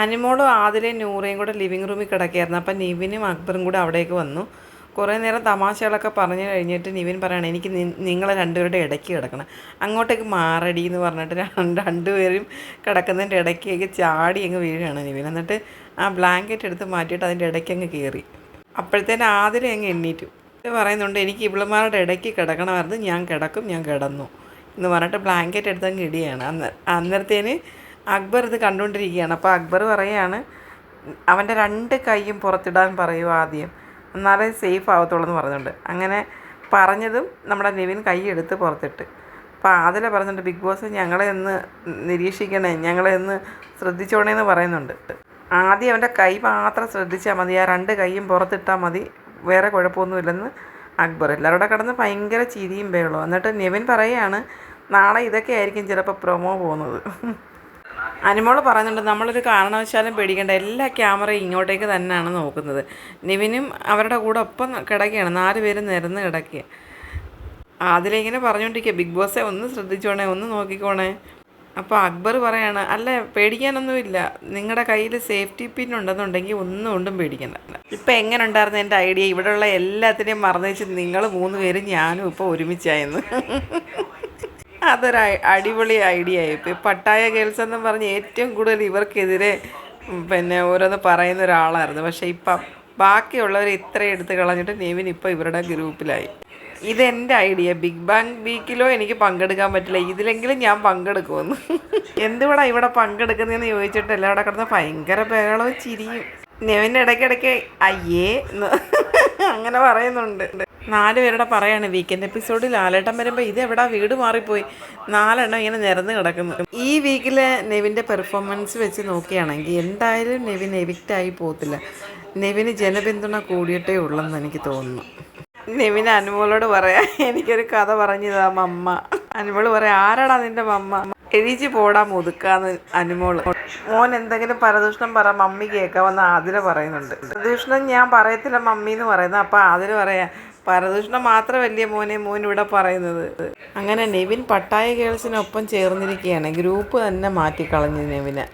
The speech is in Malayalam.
അനിമോളും ആദിലയും നൂറയും കൂടെ ലിവിങ് റൂമിൽ കിടക്കുകയായിരുന്നു അപ്പം നിവിനും അക്ബറും കൂടെ അവിടേക്ക് വന്നു. കുറേ നേരം തമാശകളൊക്കെ പറഞ്ഞു കഴിഞ്ഞിട്ട് നിവിൻ പറയണം എനിക്ക് നിങ്ങളെ രണ്ടുപേരുടെ ഇടയ്ക്ക് കിടക്കണം. അങ്ങോട്ടേക്ക് മാറടി എന്ന് പറഞ്ഞിട്ട് രണ്ട് രണ്ടുപേരും കിടക്കുന്നതിന്റെ ഇടയ്ക്കേക്ക് ചാടി അങ്ങ് വീഴുകയാണ് നിവിൻ. എന്നിട്ട് ആ ബ്ലാങ്കറ്റ് എടുത്ത് മാറ്റിയിട്ട് അതിന്റെ ഇടയ്ക്ക് അങ്ങ് കയറി. അപ്പോഴത്തേനും ആതിരെ അങ്ങ് എണ്ണീറ്റു ഇത് പറയുന്നുണ്ട് എനിക്ക് ഇവിളമാരുടെ ഇടയ്ക്ക് കിടക്കണമായിരുന്നു. ഞാൻ കിടക്കും ഞാൻ കിടന്നു എന്ന് പറഞ്ഞിട്ട് ബ്ലാങ്കറ്റ് എടുത്ത് അങ്ങ് ഇടിയാണ് അന്ന് അന്നേരത്തേന് അക്ബർ ഇത് കണ്ടുകൊണ്ടിരിക്കുകയാണ്. അപ്പോൾ അക്ബർ പറയുകയാണ് അവന്റെ രണ്ട് കൈയും പുറത്തിടാൻ പറയൂ ആദ്യം. എന്നാലേ സേഫ് ആവത്തുള്ളൂ എന്ന് പറഞ്ഞുകൊണ്ട്. അങ്ങനെ പറഞ്ഞതും നമ്മുടെ നിവിൻ കൈ എടുത്ത് പുറത്തിട്ട്. അപ്പോൾ ആദില പറഞ്ഞിട്ട് ബിഗ് ബോസ് ഞങ്ങളെ ഒന്ന് നിരീക്ഷിക്കണേ ഞങ്ങളെ ഒന്ന് ശ്രദ്ധിച്ചോണേ എന്ന് പറയുന്നുണ്ട്. ആദ്യം അവന്റെ കൈ മാത്രം ശ്രദ്ധിച്ചാൽ മതി ആ രണ്ട് കൈയും പുറത്തിട്ടാൽ മതി വേറെ കുഴപ്പമൊന്നുമില്ലെന്ന് അക്ബർ. എല്ലാവരുടെ കിടന്ന് ഭയങ്കര ചിരിയും ബേളോ എന്നിട്ട് നിവിൻ പറയുകയാണ് നാളെ ഇതൊക്കെ ആയിരിക്കും ചിലപ്പോൾ പ്രൊമോ പോകുന്നത്. അനിമോൾ പറയുന്നുണ്ട് നമ്മളൊരു കാരണവശാലും പേടിക്കേണ്ട. എല്ലാ ക്യാമറയും ഇങ്ങോട്ടേക്ക് തന്നെയാണ് നോക്കുന്നത്. നിവിനും അവരുടെ കൂടെ ഒപ്പം കിടക്കുകയാണ്. നാല് പേരും നിരന്ന് കിടക്കുക. അതിലിങ്ങനെ പറഞ്ഞുകൊണ്ടിരിക്കുക. ബിഗ് ബോസെ ഒന്ന് ശ്രദ്ധിച്ചോണേ ഒന്ന് നോക്കിക്കോണേ. അപ്പോൾ അക്ബർ പറയാണ് അല്ല പേടിക്കാനൊന്നുമില്ല. നിങ്ങളുടെ കയ്യിൽ സേഫ്റ്റി പിൻ ഉണ്ടെന്നുണ്ടെങ്കിൽ ഒന്നും കൊണ്ടും പേടിക്കണ്ട. ഇപ്പം എങ്ങനെ ഉണ്ടായിരുന്നു എന്റെ ഐഡിയ? ഇവിടെയുള്ള എല്ലാത്തിനെയും മറന്നു വെച്ച് നിങ്ങൾ മൂന്ന് പേരും ഞാനും ഇപ്പോൾ ഒരുമിച്ചായെന്ന്. അതൊരു അടിപൊളി ഐഡിയ ആയിപ്പോയി പട്ടായ ഗേൾസ് എന്ന് പറഞ്ഞ് ഏറ്റവും കൂടുതൽ ഇവർക്കെതിരെ പിന്നെ ഓരോന്ന് പറയുന്ന ഒരാളായിരുന്നു. പക്ഷേ ഇപ്പം ബാക്കിയുള്ളവർ ഇത്രയും എടുത്ത് കളഞ്ഞിട്ട് നെവിൻ ഇപ്പോൾ ഇവരുടെ ഗ്രൂപ്പിലായി. ഇതെന്റെ ഐഡിയ ബിഗ് ബാങ് വീക്കിലോ എനിക്ക് പങ്കെടുക്കാൻ പറ്റില്ല. ഇതിലെങ്കിലും ഞാൻ പങ്കെടുക്കുമെന്ന്. എന്തുകൂടാ ഇവിടെ പങ്കെടുക്കുന്നതെന്ന് ചോദിച്ചിട്ട് എല്ലാവരുടെ കിടന്ന് ഭയങ്കര ബഹളവും ചിരിയും. നെവിന്റെ ഇടയ്ക്കിടയ്ക്ക് അയ്യേ എന്ന് അങ്ങനെ പറയുന്നുണ്ട്. നാല് പേരുടെ പറയാണ് വീക്കെൻഡ് എപ്പിസോഡിൽ ലാലേട്ടൻ വരുമ്പോൾ ഇത് എവിടെ വീട് മാറിപ്പോയി. നാലെണ്ണം ഇങ്ങനെ നിരന്ന് കിടക്കുന്നു. ഈ വീക്കിലെ നെവിന്റെ പെർഫോമൻസ് വെച്ച് നോക്കുകയാണെങ്കിൽ എന്തായാലും നെവിൻ എവിക്റ്റായി പോകത്തില്ല. നെവിന് ജനപിന്തുണ കൂടിയിട്ടേ ഉള്ളെന്ന് എനിക്ക് തോന്നുന്നു. നെവിന് അനുമോളോട് പറയാം എനിക്കൊരു കഥ പറഞ്ഞു പറഞ്ഞതാ മമ്മ. അനുമോൾ പറയാം ആരാടാ നിന്റെ മമ്മ? എഴുതി പോടാ മുതുക്കാന്ന് അനുമോൾ. മോൻ എന്തെങ്കിലും പരദൂഷണം പറ മമ്മി കേൾക്കാമെന്ന് ആതിര പറയുന്നുണ്ട്. പരദൂഷണം ഞാൻ പറയത്തില്ല മമ്മി എന്ന് പറയുന്നത് അപ്പോൾ ആതിര പറയാ പരദൂഷണം വലിയ മോനെ മോൻ ഇവിടെ പറയുന്നത്. അങ്ങനെ നെവിൻ പട്ടായ ഗേൾസിനൊപ്പം ചേർന്നിരിക്കുകയാണ്. ഗ്രൂപ്പ് തന്നെ മാറ്റിക്കളഞ്ഞു നെവിനെ.